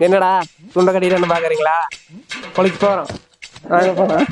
என்னடா துண்டை கட்டிட்டு என்ன பாக்குறீங்களா? கொலைக்கு போறோம். போறோம்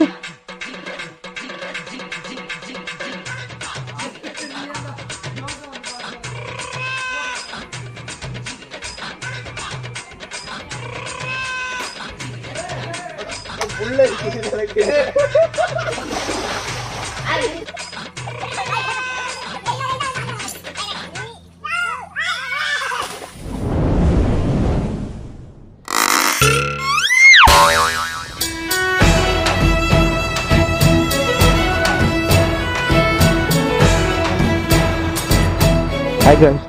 ஹாய் guys.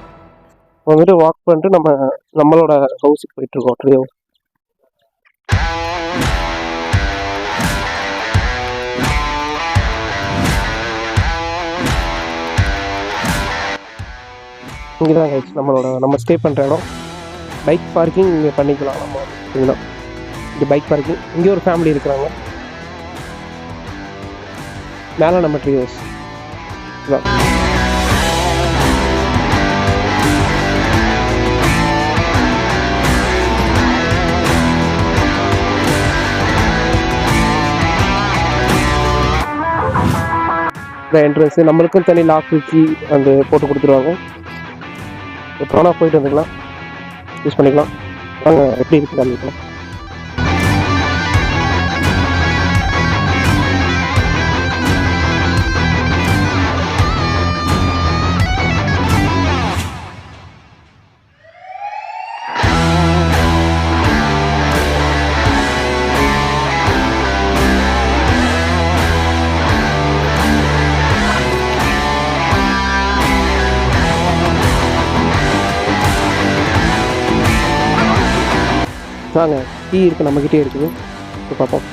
வந்துட்டு வாக் பண்ணிட்டு நம்ம நம்மளோட ஹவுஸுக்கு போயிட்டு இருக்கோம். ட்ரீ ஹவுஸ் இங்கே தான் கைஸ் நம்மளோட நம்ம ஸ்டே பண்ணுற இடம். பைக் பார்க்கிங் இங்கே பண்ணிக்கலாம் நம்ம. சரிங்களா இங்கே பைக் பார்க்கிங் இங்கே ஒரு ஃபேமிலி இருக்கிறாங்க. மேலே நம்ம ட்ரீ ஹவுஸ் இதான். என்ட்ரன்ஸு நம்மளுக்கும் தனி லாக் கீ அந்த போட்டு கொடுத்துருவாங்க. எப்போ வேணால் போயிட்டு வந்துக்கலாம். யூஸ் பண்ணிக்கலாம். வாங்க எப்படி இருக்கு அப்படின்னு வாங்க டீ இருக்குது நம்மக்கிட்டே இருக்குது. இப்போ பார்ப்போம்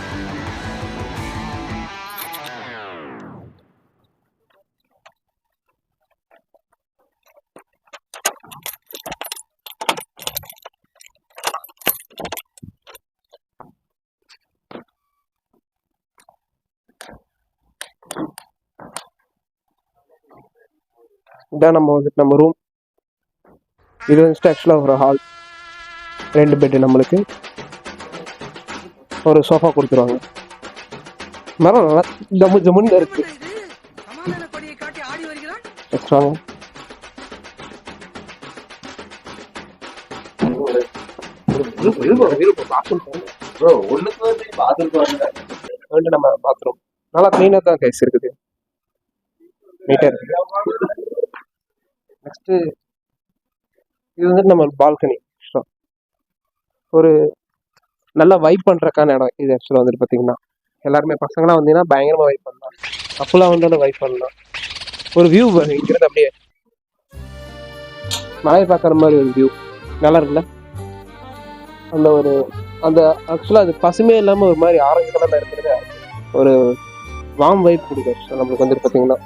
இதான் நம்ம வந்துட்டு நம்ம ரூம் இது வந்துட்டு ஆக்சுவலாக ஒரு ஹால் ரெண்டு பெட்டு நம்மளுக்கு. ஒரு சோஃபா கொடுத்துருவாங்க. மரம் நல்லா ஜம்மு ஜம்முன்னு இருக்கு. வாங்க வந்து நம்ம பாத்ரூம் நல்லா க்ளீனாக தான் கைஸ் இருக்குது. நீட்டாக இருக்குது நெக்ஸ்ட்டு இது வந்துட்டு நம்ம பால்கனி ஒரு நல்லா வைப் பண்ணுறக்கான இடம் இது ஆக்சுவலாக வந்துட்டு பார்த்தீங்கன்னா எல்லாருமே பசங்களாம் வந்தீங்கன்னா பயங்கரமாக வைப் பண்ணலாம். அப்போலாம் வந்து வைப் பண்ணலாம். ஒரு வியூ இங்கிருந்து அப்படியே. மலையை பார்க்குற மாதிரி ஒரு வியூ நல்லா இருக்குல்ல? அந்த ஒரு அந்த ஆக்சுவலாக அது பசுமையே இல்லாமல் ஒரு மாதிரி ஆரஞ்சு கலரில் இருக்கிறது ஒரு வாம் வைப் கொடுக்கும் ஆக்சுவலாக நம்மளுக்கு வந்துட்டு பார்த்தீங்கன்னா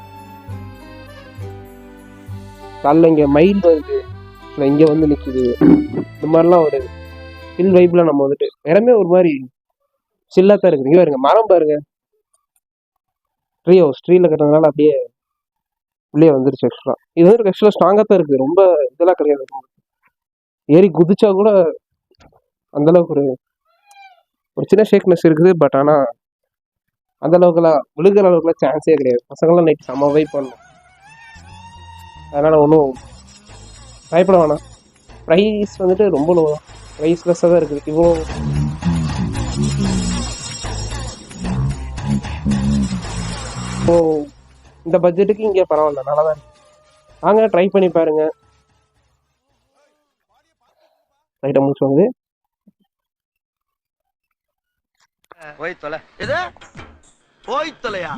காலைல இங்கே மயில் வருது. இங்கே வந்து நிற்கிது இந்த மாதிரிலாம் ஒரு சில் வைப்பில் நம்ம வந்துட்டு இடமே ஒரு மாதிரி சில்லாக தான் இருக்குது. இங்கே பாருங்க மரம் பாருங்க. ட்ரீ ஹவுஸ் ட்ரீல கட்டுறதுனால அப்படியே உள்ளே வந்துருச்சு ஆக்சுவலாக இது வந்து ஆக்சுவலாக ஸ்ட்ராங்காக தான் இருக்குது. ரொம்ப இதெல்லாம் கிடையாது. ஏறி குதிச்சா கூட அந்தளவுக்கு ஒரு ஒரு சின்ன ஷேக்னஸ் இருக்குது. பட் ஆனால் அந்த அளவுக்குலாம் விழுகிற அளவுக்குலாம் சான்ஸே கிடையாது. பசங்களாம் நைட் செம்ம வைப் அதனால் ஒன்றும் பயப்பட வேணாம். ப்ரைஸ் வந்துட்டு ரொம்ப லோ தான். ப்ரைஸ்லெஸ்ஸாக தான் இருக்குது. இவ்வளோ இப்போ இந்த பட்ஜெட்டுக்கு இங்கே பரவாயில்ல நல்லா தான் இருக்கு. வாங்க ட்ரை பண்ணி பாருங்க. ரைட்டாக முடிச்சு வந்து போய் தொலை. எது போய் தொலையா?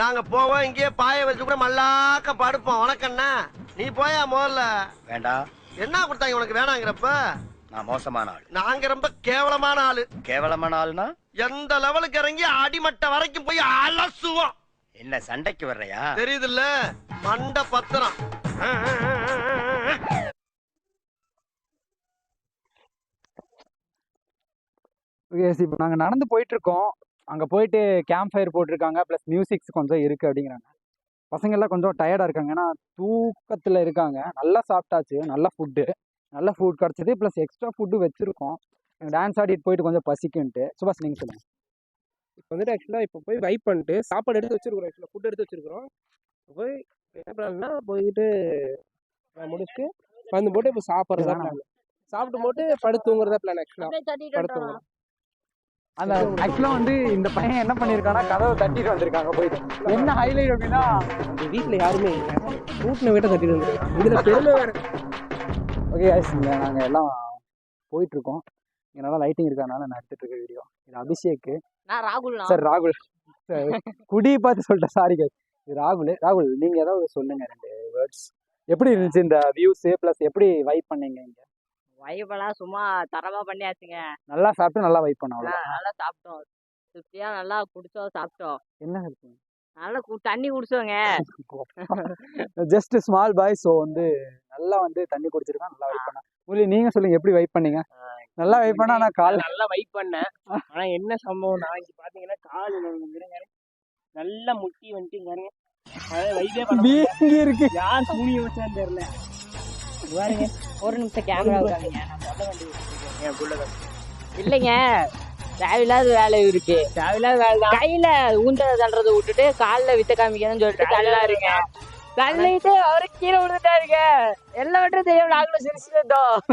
நாங்க போவோம் இங்கேயே பாய வச்சு கூட மல்லாக்க படுப்போம். வணக்கண்ணா நீ போயா முதல்ல? வேண்டாம் என்ன கொடுத்தாங்க உனக்கு வேணாங்கிறப்ப? நான் மோசமான ஆள். நாங்க ரொம்ப கேவலமான ஆளு. கேவலமான ஆள்னா? எந்த லெவலுக்கு இறங்கி அடிமட்ட வரைக்கும் போய் அலசுவோம். என்ன சண்டைக்கு வர்றையா? தெரியுதுல்ல? மண்ட பத்திரம். எஸ் இப்போ நாங்கள் நடந்து போயிட்டுருக்கோம். அங்கே போயிட்டு கேம்ப் ஃபயர் போட்டிருக்காங்க ப்ளஸ் மியூசிக்ஸ் கொஞ்சம் இருக்குது அப்படிங்கிறாங்க. பசங்க எல்லாம் கொஞ்சம் டயர்டாக இருக்காங்க. ஏன்னா தூக்கத்தில் இருக்காங்க. நல்லா சாப்பிட்டாச்சு நல்ல ஃபுட்டு நல்ல ஃபுட் கிடச்சிது ப்ளஸ் எக்ஸ்ட்ரா ஃபுட்டு வச்சுருக்கோம். டான்ஸ் ஆடிட்டு போயிட்டு கொஞ்சம் பசிக்குன்ட்டு. சுபாஷ் நீங்கள் சொல்லுங்கள் இப்போ வந்துட்டு ஆக்சுவலாக இப்போ போய் வைப் பண்ணிட்டு சாப்பாடு எடுத்து வச்சிருக்கிறோம். ஆக்சுவலாக ஃபுட் எடுத்து வச்சிருக்கிறோம். போய் என்ன பிளான்னா போயிட்டு நான் முடிச்சுட்டு வந்து போட்டு இப்போ சாப்பிட்றதா பிளான் சாப்பிட்டு போட்டு படுத்து தூங்குறதா பிளான் ஆக்சுவலாக படுத்து தூங்குறோம். அந்த ஆக்சுவலாக வந்து இந்த பையன் என்ன பண்ணியிருக்கான்னா கதவை தட்டிட்டு வந்திருக்காங்க போயிட்டு. என்ன ஹைலைட் அப்படின்னா இந்த வீட்டில் யாருமே இல்லை. கூட்டின வீட்டை கட்டிட்டு வந்துருக்காங்க. இதில் பெருமை வேறு. ஓகே இங்கே நாங்கள் எல்லாம் போயிட்டுருக்கோம். இங்கே நல்லா லைட்டிங் இருக்கறனால நான் எடுத்துட்டு இருக்க வீடியோ இது அபிஷேக் நான் ராகுல் சார் ராகுல். சார் குடி பார்த்து சொல்லிட்டேன். Sorry guys. இது ராகுல். ராகுல் நீங்கள் ஏதாவது சொல்லுங்க ரெண்டு வேர்ட்ஸ் எப்படி இருந்துச்சு இந்த வியூஸு ப்ளஸ் எப்படி வைப் பண்ணீங்க இங்கே? வைபெல்லாம் சும்மா தரமா பண்ணியாச்சுங்க. நல்லா சாப்பிட்டு நல்லா வைப் பண்ண அவ்வளோ நல்லா சாப்பிட்டோம். திருப்தியா நல்லா குடிச்சோம் சாப்பிட்டோம். என்ன இருக்கு நல்லா தண்ணி குடிச்சோங்க. ஜஸ்ட் ஸ்மால் பாய் ஸோ வந்து நல்லா வந்து தண்ணி குடிச்சிருக்கான் நல்லா வைப் பண்ணா. முரளி நீங்க சொல்லுங்க எப்படி வைப் பண்ணீங்க? நல்லா வைப் பண்ணா நான் கால் நல்லா வைப் பண்ணேன் ஆனா என்ன சம்பவம்? நான் இங்க பாத்தீங்கன்னா கால் நல்லா முட்டி வந்துட்டு. வீங்கி இருக்கு. யார் சூனிய வச்சான்னு தெரியல. பாருங்க. ஒரு நிமிஷம் கேமரா புள்ளதான் இல்லைங்க. தேவையில்லாத வேலை இருக்கு. தேவையில்லாத வேலை தான் கையில ஊஞ்சல் தள்ளுறதை விட்டுட்டு கால்ல வித்த காமிக்கணும்னு சொல்லிட்டு தள்ளாருங்க தள்ளிட்டு அவரு கீழே விழுந்துட்டாருங்க. எல்லாம் விட்டு தெரியும் நாங்களும்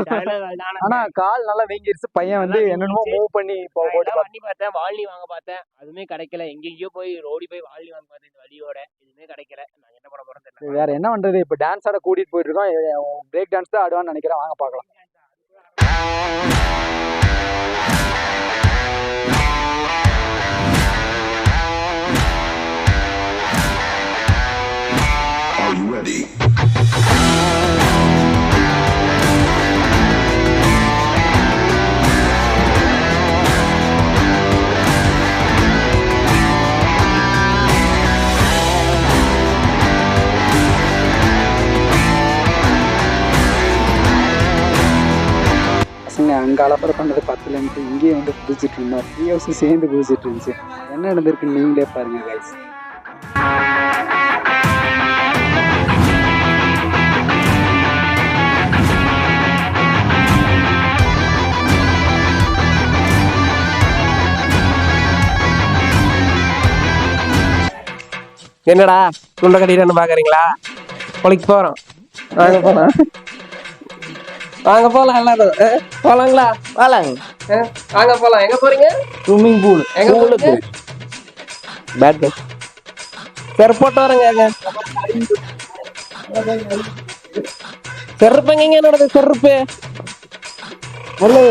வேலை தான் ஆனா கால் நல்லா வீங்கிருச்சு. பையன் வந்து என்னென்னமோ. மூவ் பண்ணி போட்டு பண்ணி பார்த்தேன் வாழி வாங்க பார்த்தேன். அதுவுமே கிடைக்கல. எங்கெங்கயோ போய் ஓடி போய் வாழி வாங்க பார்த்தேன் இந்த வழியோட. எதுவுமே கிடைக்கல. நான் என்ன பண்ண தெரியல. வேற என்ன பண்றது? இப்போ டான்ஸ் ஆட கூட்டிட்டு போயிட்டு இருக்கோம். பிரேக் டான்ஸ் தான் ஆடுவான்னு நினைக்கிறேன். வாங்க பார்க்கலாம். அங்கே அலப்பறை பண்ணது பத்துலன்ட்டு இங்கேயே வந்து குதிச்சிட்டு இருந்தோம் த்ரீ ஹவர்ஸ் சேர்ந்து குதிச்சிட்டு இருந்துச்சு. என்ன நடந்திருக்குன்னு நீங்களே பாருங்க கைஸ் என்னடா துண்டை கட்டிட்டு பாக்குறீங்களா? கொலைக்கு போறோம். வாங்க போலாம். வாங்க போலாம் எல்லாரும் போலாங்களா? ஆ, வாங்க போலாம். எங்க போறீங்க? ஸ்விம்மிங் பூல் எங்க போறீங்க? பேட் செருப்பு போட்டு வரேங்க எங்க? செருப்புங்க எங்க என்னோட செருப்பு? சொல்லு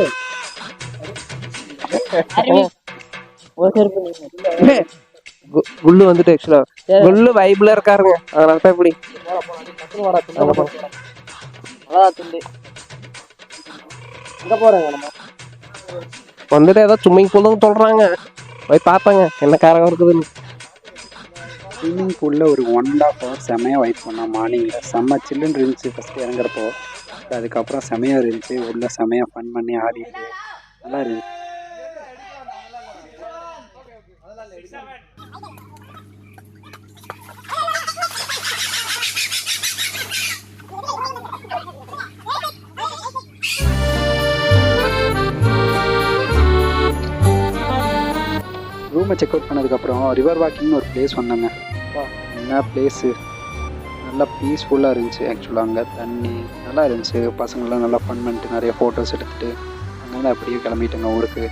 கு- குல்லு வந்துட்டு ஆக்சுவலா குல்லு வைப்ல இருக்காருங்க. அதனால தான் அங்க போலாம். வந்துட்டு ஏதோ சும்மிங் பூல் தான் சொல்றாங்க போய் பார்த்தாங்க என்ன காரம் இருக்குதுன்னு. ஸ்விம்மிங் பூலில் ஒரு ஒன் அண்ட் ஆஃப் ஹவர் செமையாக வெயிட் பண்ணோம் மார்னிங்கில் செம்ம சில்லுன்னு இருந்துச்சு ஃபஸ்ட்டு இறங்குறப்போ. அதுக்கப்புறம் செமையாக இருந்துச்சு உள்ள செமையாக ஃபன் பண்ணி ஆடிட்டு. நல்லா இருந்துச்சு. ரூமை செக் அவுட் பண்ணதுக்கப்புறம் ரிவர் வாக்கிங்னு ஒரு பிளேஸ் வந்தாங்க. என்ன பிளேஸு நல்லா பீஸ்ஃபுல்லாக இருந்துச்சு ஆக்சுவலாக அங்கே. தண்ணி நல்லா இருந்துச்சு. பசங்களாம் நல்லா ஃபன் பண்ணிட்டு நிறைய ஃபோட்டோஸ் எடுத்துட்டு அங்கேருந்து அப்படியே கிளம்பிட்டேங்க ஊருக்கு.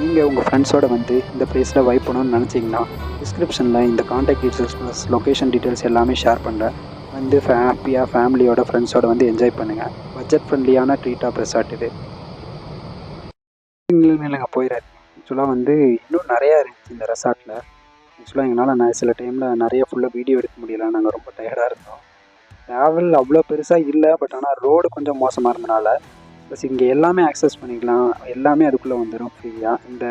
நீங்கள் உங்கள் ஃப்ரெண்ட்ஸோட வந்து இந்த பிளேஸில் வைப் பண்ணணும்னு நினச்சிங்கன்னா டிஸ்கிரிப்ஷனில் இந்த contact details plus location details எல்லாமே ஷேர் பண்ணுறேன் வந்து ஹாப்பியாக ஃபேமிலியோட ஃப்ரெண்ட்ஸோட வந்து என்ஜாய் பண்ணுங்கள் பட்ஜெட் ஃப்ரெண்ட்லியான ட்ரீட் ஆஃப் ரெசார்ட் இது. இல்லைங்க போயிடாது ஆக்சுவலாக வந்து இன்னும் நிறையா இருந்துச்சு இந்த ரெசார்ட்டில் ஆக்சுவலாக எங்களால் நான் சில டைமில் நிறைய ஃபுல்லாக வீடியோ எடுக்க முடியல. நாங்கள் ரொம்ப டயர்டாக இருந்தோம். ட்ராவல் அவ்வளோ பெருசாக இல்லை. பட் ஆனால் ரோடு கொஞ்சம் மோசமாக இருந்தனால ப்ளஸ் இங்கே எல்லாமே ஆக்சஸ் பண்ணிக்கலாம். எல்லாமே அதுக்குள்ளே வந்துடும் ஃப்ரீயாக இந்த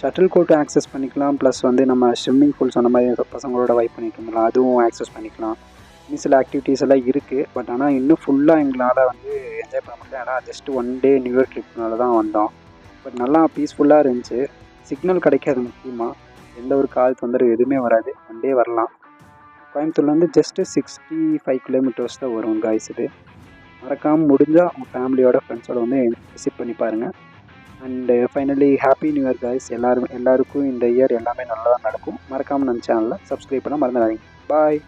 ஷட்டில் கோட்டும் ஆக்சஸ் பண்ணிக்கலாம். ப்ளஸ் வந்து நம்ம ஸ்விம்மிங் பூல் சொன்ன மாதிரி பசங்களோட வைப் பண்ணிட்டு இருந்தோம்ல அதுவும் ஆக்சஸ் பண்ணிக்கலாம். இன்னும் சில ஆக்டிவிட்டீஸ் எல்லாம் இருக்குது பட் ஆனால் இன்னும் ஃபுல்லாக எங்களால் வந்து என்ஜாய் பண்ண முடியல. ஏன்னா just one day new year ட்ரிப்னால தான் வந்தோம். பட் நல்லா பீஸ்ஃபுல்லாக இருந்துச்சு. சிக்னல் கிடைக்காது முக்கியமாக எந்த ஒரு கால் தொந்தரவு எதுவுமே வராது. ஒன் டே வரலாம். கோயம்புத்தூர்லேருந்து ஜஸ்ட்டு சிக்ஸ்டி ஃபைவ் கிலோமீட்டர்ஸ் தான் வரும் காய்ஸ் இது. மறக்காமல் முடிஞ்சால் உங்கள் ஃபேமிலியோட ஃப்ரெண்ட்ஸோட வந்து விசிட் பண்ணி பாருங்கள் and finally happy new year guys எல்லாரும் எல்லாருக்கும் இந்த இயர் எல்லாமே நல்லா நடக்கும். மறக்காமல் நம்ம சேனலில் சப்ஸ்கிரைப் பண்ண மறந்துடாதீங்க. பாய்